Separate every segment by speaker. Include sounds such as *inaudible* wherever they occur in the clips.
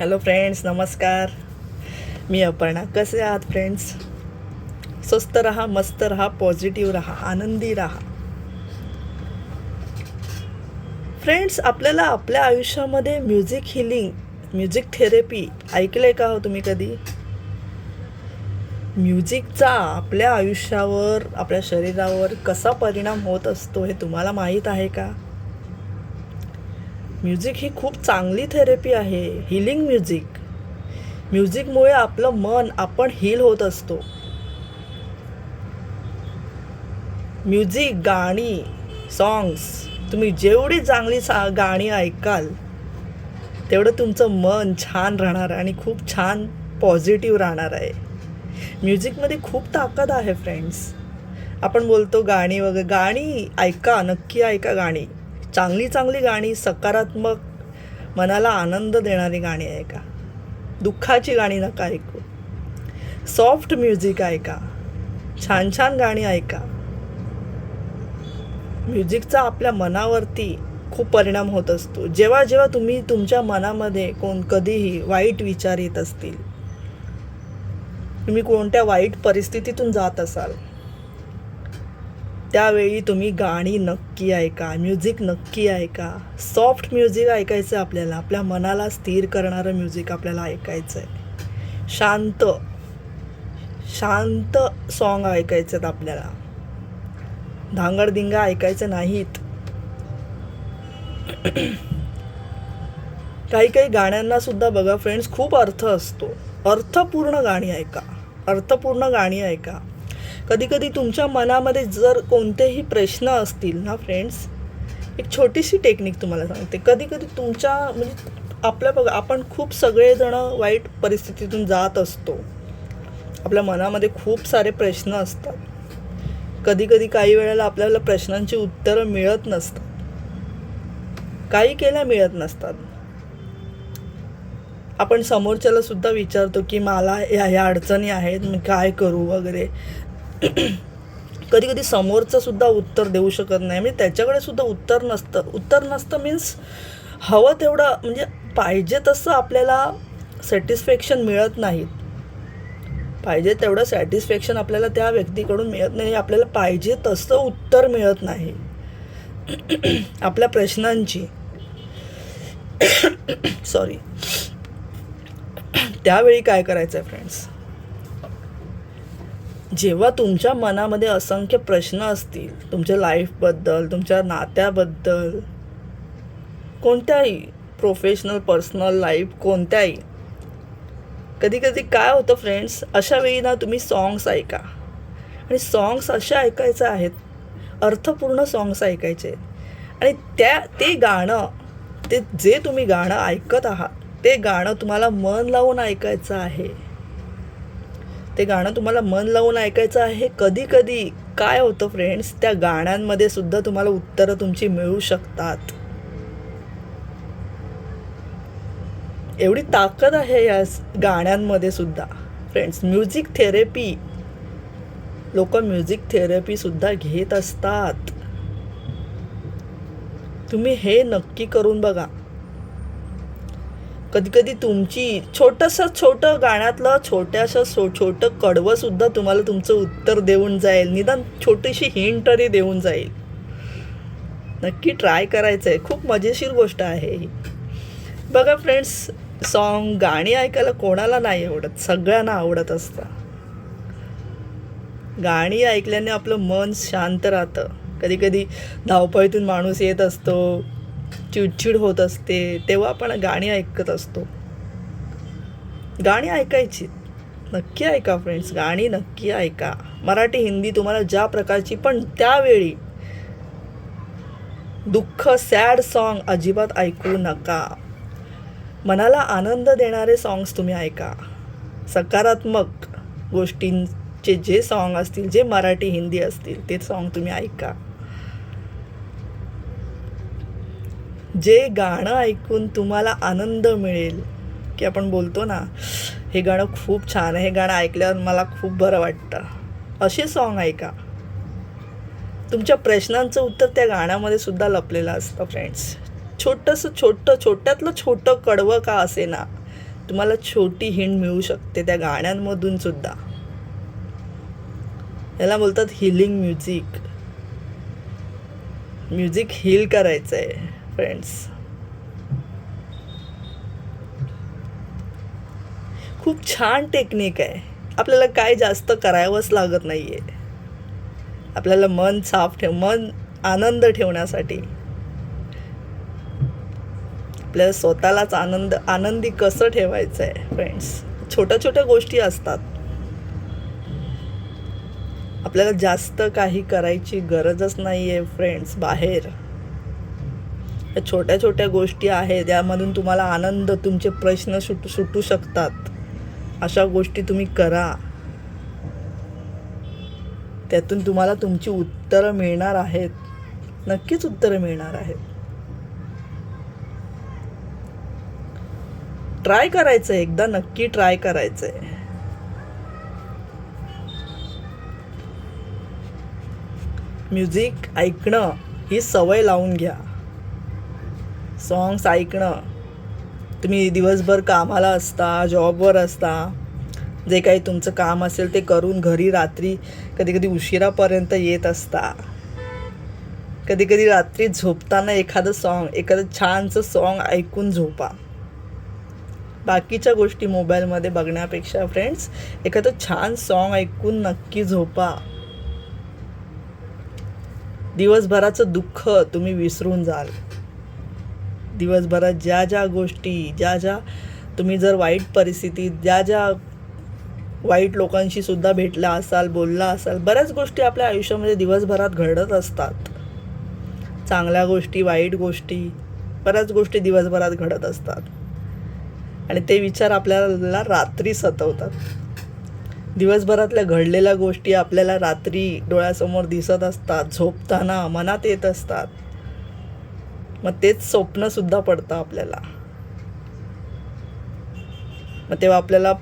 Speaker 1: Hello friends नमस्कार. मी अपर्णा. कसे आहात फ्रेंड्स स्वस्त रहा मस्त रहा पॉझिटिव्ह राहा आनंदी रहा. फ्रेंड्स आपल्याला आपल्या आयुष्यामध्ये म्युझिक हिलिंग म्युझिक थेरपी ऐकलं आहे का हो तुम्ही कधी? म्युझिकचा आपल्या आयुष्यावर आपल्या शरीरावर कसा परिणाम होत असतो हे तुम्हाला माहीत आहे का? म्युझिक ही खूप चांगली थेरपी आहे. हिलिंग म्युझिक म्युझिकमुळे आपलं मन आपण हील होत असतो. म्युझिक गाणी सॉंग्स तुम्ही जेवढी चांगली सा गाणी ऐकाल तेवढं तुमचं मन छान राहणार आणि खूप छान पॉझिटिव्ह राहणार आहे. म्युझिकमध्ये खूप ताकद आहे फ्रेंड्स आपण बोलतो गाणी वगैरे गाणी ऐका नक्की ऐका गाणी. चांगली चांगली गाणी सकारात्मक मनाला आनंद देणारी गाणी ऐका दुःखाची गाणी नका ऐकू. सॉफ्ट म्युझिक ऐका छान छान गाणी ऐका म्युझिकचा आपल्या मनावरती खूप परिणाम होत असतो. जेव्हा जेव्हा तुम्ही तुमच्या मनामध्ये कोण कधीही वाईट विचार येत असतील तुम्ही कोणत्या वाईट परिस्थितीतून जात असाल त्यावेळी तुम्ही गाणी नक्की ऐका म्युझिक नक्की ऐका. सॉफ्ट म्युझिक ऐकायचं आहे आपल्याला. आपल्या मनाला स्थिर करणारं म्युझिक आपल्याला ऐकायचं आहे शांत शांत सॉन्ग ऐकायचे आहेत आपल्याला. धांगडधिंगा ऐकायचं नाहीत. काही काही गाण्यांना सुद्धा बघा फ्रेंड्स खूप अर्थ असतो. अर्थपूर्ण गाणी ऐका. अर्थपूर्ण गाणी ऐका. कधीकधी तुमच्या मनामध्ये जर कोणतेही प्रश्न असतील ना फ्रेंड्स एक छोटीशी टेक्निक तुम्हाला सांगते. कधीकधी तुमच्या म्हणजे आपल्या बघा आपण खूप सगळेजणं वाईट परिस्थितीतून जात असतो. आपल्या मनामध्ये खूप सारे प्रश्न असतात. कधीकधी काही वेळेला आपल्याला प्रश्नांची उत्तरं मिळत नसतात. काही केल्या मिळत नसतात. आपण समोरच्याला सुद्धा विचारतो की मला ह्या ह्या अडचणी आहेत मी काय करू? वगैरे. *coughs* कधी कधी समोरचं सुद्धा उत्तर देऊ शकत नाही. म्हणजे त्याच्याकडे सुद्धा उत्तर नसतं. उत्तर नसतं मीन्स हवं तेवढं म्हणजे पाहिजे तसं आपल्याला सॅटिस्फॅक्शन मिळत नाहीत पाहिजे तेवढं सॅटिस्फॅक्शन आपल्याला त्या व्यक्तीकडून मिळत नाही. आपल्याला पाहिजे तसं उत्तर मिळत नाही. *coughs* आपल्या प्रश्नांची. *coughs* सॉरी त्यावेळी काय करायचं आहे फ्रेंड्स जेव्हा तुमच्या मनामध्ये असंख्य प्रश्न असतील तुमच्या लाईफबद्दल तुमच्या नात्याबद्दल कोणत्याही प्रोफेशनल पर्सनल लाईफ कोणत्याही. कधी कधी काय होतं फ्रेंड्स अशा वेळी ना तुम्ही सॉंग्स ऐका. आणि सॉंग्स अशा ऐकायचं आहेत अर्थपूर्ण सॉंग्स ऐकायचे. आहेत आणि त्या ते गाणं ते जे तुम्ही गाणं ऐकत आहात ते गाणं तुम्हाला मन लावून ऐकायचं आहे. ते गाणं तुम्हाला मन लावून ऐकायचं आहे? कधी कधी काय होतं फ्रेंड्स त्या गाण्यांमध्ये सुद्धा तुम्हाला उत्तरं तुमची मिळू शकतात. एवढी ताकद आहे या गाण्यांमध्ये सुद्धा. फ्रेंड्स म्युझिक थेरपी लोक म्युझिक थेरपी सुद्धा घेत असतात. तुम्ही हे नक्की करून बघा. कधीकधी तुमची छोटंसं छोटं गाण्यातलं छोट्याशा सो छोटं कडवंसुद्धा तुम्हाला तुमचं उत्तर देऊन जाईल. निदान छोटीशी हिंट तरी देऊन जाईल. नक्की ट्राय करायचं आहे खूप मजेशीर गोष्ट आहे ही. बघा फ्रेंड्स सॉन्ग गाणी ऐकायला कोणाला नाही आवडत. सगळ्यांना आवडत असतं. गाणी ऐकल्याने आपलं मन शांत राहतं. कधी कधी धावपळीतून माणूस येत असतो. चिडचिड होत असते तेव्हा आपण गाणी ऐकत असतो. गाणी ऐकायची. नक्की ऐका फ्रेंड्स गाणी नक्की ऐका. मराठी हिंदी तुम्हाला ज्या प्रकारची पण त्यावेळी दुःख सॅड सॉन्ग अजिबात ऐकू नका. मनाला आनंद देणारे सॉंग्स तुम्ही ऐका. सकारात्मक गोष्टींचे जे सॉन्ग असतील जे मराठी हिंदी असतील ते सॉन्ग तुम्ही ऐका. जे गाणं ऐकून तुम्हाला आनंद मिळेल की आपण बोलतो ना हे गाणं खूप छान आहे हे गाणं ऐकल्यावर मला खूप बरं वाटतं. असे सॉन्ग ऐका तुमच्या प्रश्नांचं उत्तर त्या गाण्यामध्ये सुद्धा लपलेलं असतं फ्रेंड्स छोटंसं छोटं छोट्यातलं छोटं कडवं का असे ना तुम्हाला छोटी हिंड मिळू शकते त्या गाण्यांमधून सुद्धा. याला बोलतात हिलिंग म्युझिक म्युझिक हील करायचं आहे फ्रेंड्स खूप छान टेक्निक आहे. आपल्याला काय जास्त करावंच लागत नाही आहे आपल्याला मन साफ ठेव मन आनंद ठेवण्यासाठी. आपल्याला स्वतःलाच आनंद आनंदी कसं ठेवायचं आहे फ्रेंड्स छोट्या छोट्या गोष्टी असतात. आपल्याला जास्त काही करायची गरजच नाही आहे फ्रेंड्स बाहेर. या छोट्या छोट्या गोष्टी आहेत यामधून तुम्हाला आनंद तुमचे प्रश्न सुटू सुटू शकतात. अशा गोष्टी तुम्ही करा. त्यातून तुम्हाला तुमची उत्तरं मिळणार आहेत. नक्कीच उत्तरं मिळणार आहेत. ट्राय करायचं आहे एकदा नक्की ट्राय करायचं आहे म्युझिक ऐकणं ही सवय लावून घ्या. सॉंग्स ऐकणं. तुम्ही दिवसभर कामाला असता जॉबवर असता जे काही तुमचं काम असेल ते करून घरी रात्री कधी कधी उशिरापर्यंत येत असता. कधी कधी रात्री झोपताना एखादं सॉन्ग एखादं छानसं सॉन्ग ऐकून झोपा. बाकीच्या गोष्टी मोबाईलमध्ये बघण्यापेक्षा फ्रेंड्स एखादं छान सॉन्ग ऐकून नक्की झोपा. दिवसभराचं दुःख तुम्ही विसरून जाल. दिवसभरात ज्या ज्या गोष्टी ज्या ज्या तुम्ही जर वाईट परिस्थितीत ज्या ज्या वाईट लोकांशी सुद्धा भेटला असाल बोलला असाल बऱ्याच गोष्टी आपल्या आयुष्यामध्ये दिवसभरात घडत असतात. चांगल्या गोष्टी वाईट गोष्टी बऱ्याच गोष्टी दिवसभरात घडत असतात. आणि ते विचार आपल्याला रात्री सतवतात. दिवसभरातल्या घडलेल्या गोष्टी आपल्याला रात्री डोळ्यासमोर दिसत असतात झोपताना मनात येत असतात. मग तेच स्वप्नसुद्धा पडतं आपल्याला. मग तेव्हा आपल्याला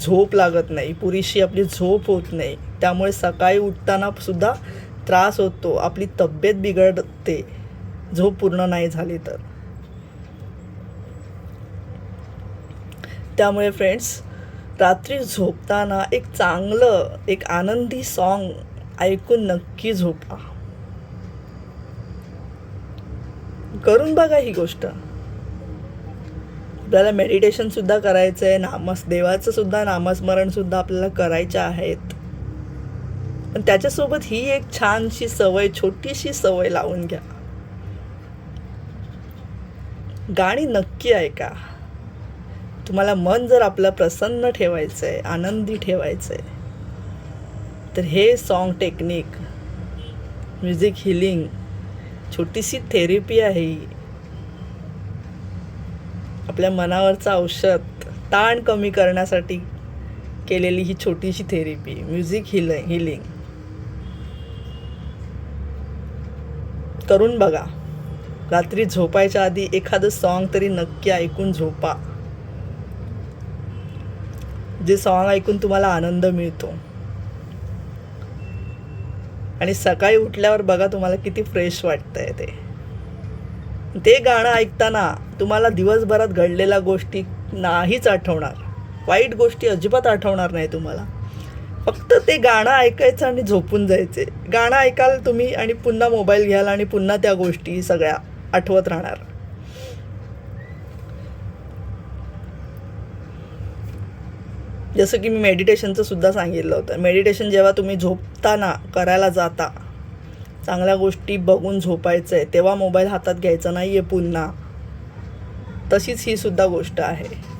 Speaker 1: झोप लागत नाही पुरेशी आपली झोप होत नाही. त्यामुळे सकाळी उठताना सुद्धा त्रास होतो आपली तब्येत बिघडते झोप पूर्ण नाही झाली तर. त्यामुळे फ्रेंड्स रात्री झोपताना एक चांगलं एक आनंदी सॉन्ग ऐकून नक्की झोपा. करून बघा ही गोष्ट. आपल्याला मेडिटेशनसुद्धा करायचं आहे नामस देवाचं सुद्धा आपल्याला करायचं आहेत. पण त्याच्यासोबत ही एक छानशी सवय छोटीशी सवय लावून घ्या. गाणी नक्की ऐका. तुम्हाला मन जर आपलं प्रसन्न ठेवायचं आहे आनंदी ठेवायचं आहे तर हे सॉन्ग टेक्निक म्युझिक हिलिंग छोटीशी थेरपी आहे. आपल्या मनावरचं औषध ताण कमी करण्यासाठी केलेली ही छोटीशी थेरपी म्युझिक हिल हिलिंग करून बघा. रात्री झोपायच्या आधी एखादं सॉन्ग तरी नक्की ऐकून झोपा. जे सॉन्ग ऐकून तुम्हाला आनंद मिळतो. आणि सकाळी उठल्यावर बघा तुम्हाला किती फ्रेश वाटतं आहे ते. ते गाणं ऐकताना तुम्हाला दिवसभरात घडलेल्या गोष्टी नाहीच आठवणार. वाईट गोष्टी अजिबात आठवणार नाही तुम्हाला. फक्त ते गाणं ऐकायचं आणि झोपून जायचे. गाणं ऐकाल तुम्ही आणि पुन्हा मोबाईल घ्याल आणि पुन्हा त्या गोष्टी सगळ्या आठवत राहणार. जसं की मी मेडिटेशनचं सुद्धा सांगितलं होतं. मेडिटेशन जेव्हा तुम्ही झोपताना करायला जाता चांगल्या गोष्टी बघून झोपायचं आहे तेव्हा मोबाईल हातात घ्यायचा नाही आहे पुन्हा. तशीच ही सुद्धा गोष्ट आहे.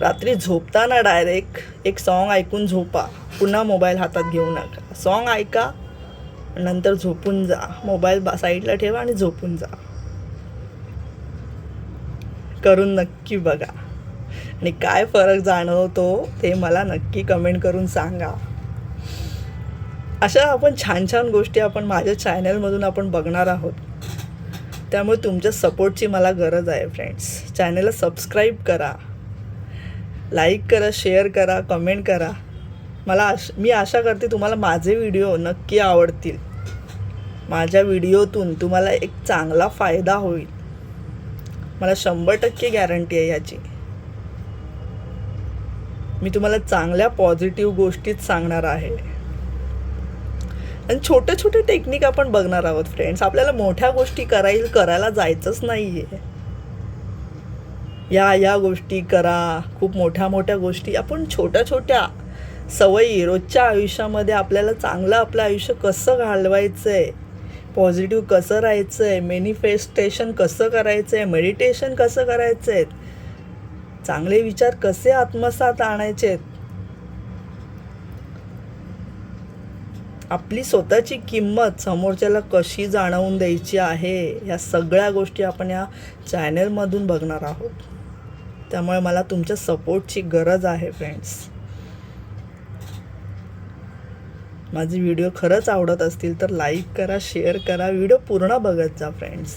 Speaker 1: रात्री झोपताना डायरेक्ट एक सॉन्ग ऐकून झोपा. पुन्हा मोबाईल हातात घेऊ नका. सॉन्ग ऐका नंतर झोपून जा. मोबाईल बा साईडला ठेवा आणि झोपून जा. करून नक्की बघा. आणि काय फरक जाणवतो ते मला नक्की कमेंट करून सांगा. अशा आपण छान छान गोष्टी आपण माझ्या चॅनलमधून आपण बघणार आहोत. त्यामुळे तुमच्या सपोर्टची मला गरज आहे फ्रेंड्स चॅनलला सबस्क्राईब करा. लाईक करा शेअर करा कमेंट करा. मला आश मी आशा करते तुम्हाला माझे व्हिडिओ नक्की आवडतील. माझ्या व्हिडिओतून तुम्हाला एक चांगला फायदा होईल. मला शंभर टक्के गॅरंटी आहे याची. मी तुम्हाला चांगल्या पॉझिटिव्ह गोष्टीच सांगणार आहे. आणि छोटे छोटे टेक्निक आपण बघणार आहोत फ्रेंड्स आपल्याला मोठ्या गोष्टी करायला करायला जायचंच नाही आहे या या गोष्टी करा. खूप मोठ्या मोठ्या गोष्टी. आपण छोट्या छोट्या सवयी रोजच्या आयुष्यामध्ये आपल्याला चांगलं आपलं आयुष्य कसं घालवायचं आहे पॉझिटिव्ह कसं राहायचं आहे मेनिफेस्टेशन कसं करायचं आहे मेडिटेशन कसं करायचं आहे चांगले विचार कसे आत्मसात आणायचे? आपली स्वतःची किंमत समोरच्याला कशी जाणवून द्यायची आहे या सगळ्या गोष्टी आपण या चॅनलमधून बघणार आहोत. त्यामुळे मला तुमच्या सपोर्टची गरज आहे फ्रेंड्स माझे व्हिडिओ खरंच आवडत असतील तर लाईक करा शेअर करा व्हिडिओ पूर्ण बघत जा फ्रेंड्स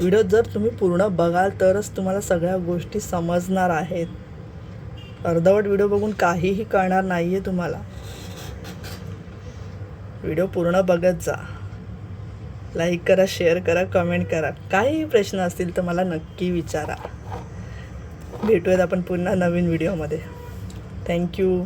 Speaker 1: व्हिडिओ जर तुम्ही पूर्ण बघाल तरच तुम्हाला सगळ्या गोष्टी समजणार आहेत. अर्धवट व्हिडिओ बघून काहीही कळणार नाही आहे तुम्हाला. व्हिडिओ पूर्ण बघत जा. लाईक करा शेअर करा कमेंट करा. काहीही प्रश्न असतील तर मला नक्की विचारा. भेटूयात आपण पुन्हा नवीन व्हिडिओमध्ये. थँक्यू